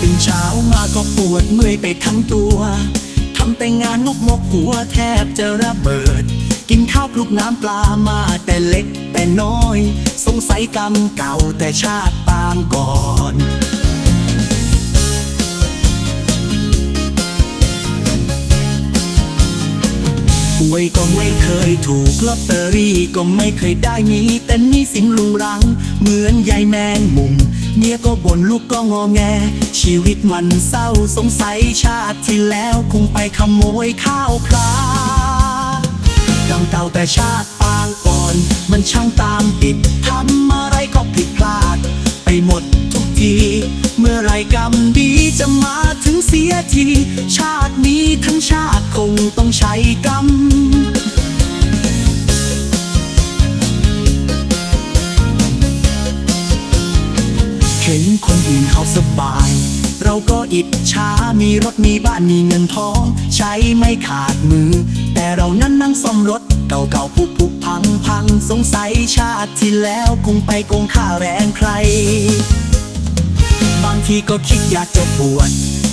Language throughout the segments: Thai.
ตื่นเช้ามาก็ปวดเมื่อยไปทั้งตัว ทำแต่งานงกมกหัวแทบจะระเบิด กินข้าวคลุกน้ำปลามาแต่เล็กแต่น้อย สงสัยกรรมเก่าแต่ชาติปางก่อน วยก็ไม่เคยถูกลอตเตอรี่ก็ไม่เคยได้มีแต่นี่สินลุงรัง เหมือนยายแมงมุมเมียก็บ่นลูกก็งอแง ชีวิตมันเศร้าสงสัยชาติที่แล้วคงไปขโมยข้าวพลาดังเก่าแต่ชาติปางก่อน มันช่างตามติดทำอะไรก็ผิดพลาด ไปหมดทุกที เมื่อไรกรรมดีจะมาถึงเสียทีชาติ ทั้งชาติคงต้องใช้กรรมเห็นคนอื่นเขาสบาย เราก็อิจฉามีรถมีบ้านมีเงินทอง ใช้ไม่ขาดมือ แต่เรานั้นนั่งซ่อมรถ เก่าๆผุผุพังพังสงสัยชาติที่แล้วคงไปโกงค่าแรงใคร บางทีก็คิดอยากจะบวช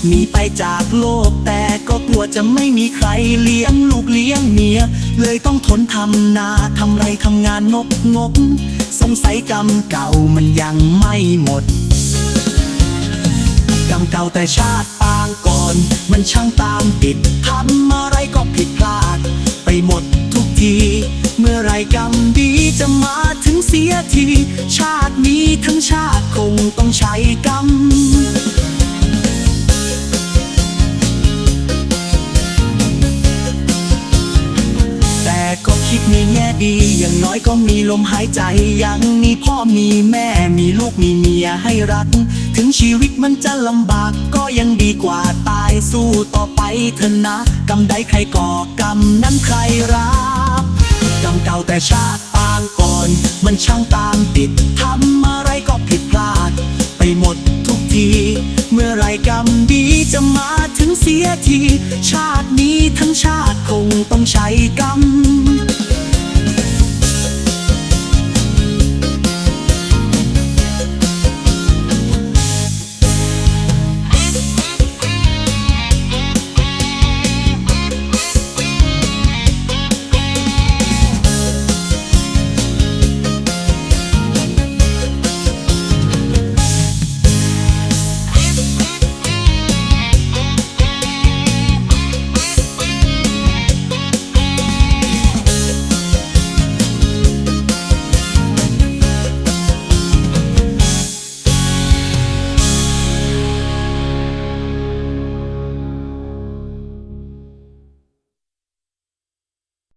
หนีไปจากโลกแต่ก็กลัวจะไม่มีใครเลี้ยงลูกเลี้ยงเมีย เลยต้องทนทำนาทำไรทำงานงกงกสงสัยกรรมเก่ามันยังไม่หมด กรรมเก่าแต่ชาติปางก่อน มันช่างตามติดทำอะไรก็ผิดพลาด ไปหมดทุกที เมื่อไรกรรมดีจะมาถึงเสียที ชาตินี้ทั้งชาติคงต้องใช้กรรม แม่ดีอย่างน้อยก็มีลมหายใจยังมีพ่อมีแม่มีลูกมีเมียให้รัก ถึงชีวิตมันจะลำบากก็ยังดีกว่าตายสู้ต่อไปเถอะนะกรรมใดใครก่อกรรมนั้นใครรับกรรมเก่าแต่ชาติปางก่อน มันช่างตามติดทำอะไรก็ผิดพลาด ไปหมดทุกที เมื่อไรกรรมดีจะมาถึงเสียที ชาตินี้ทั้งชาติคงต้องใช้กรรม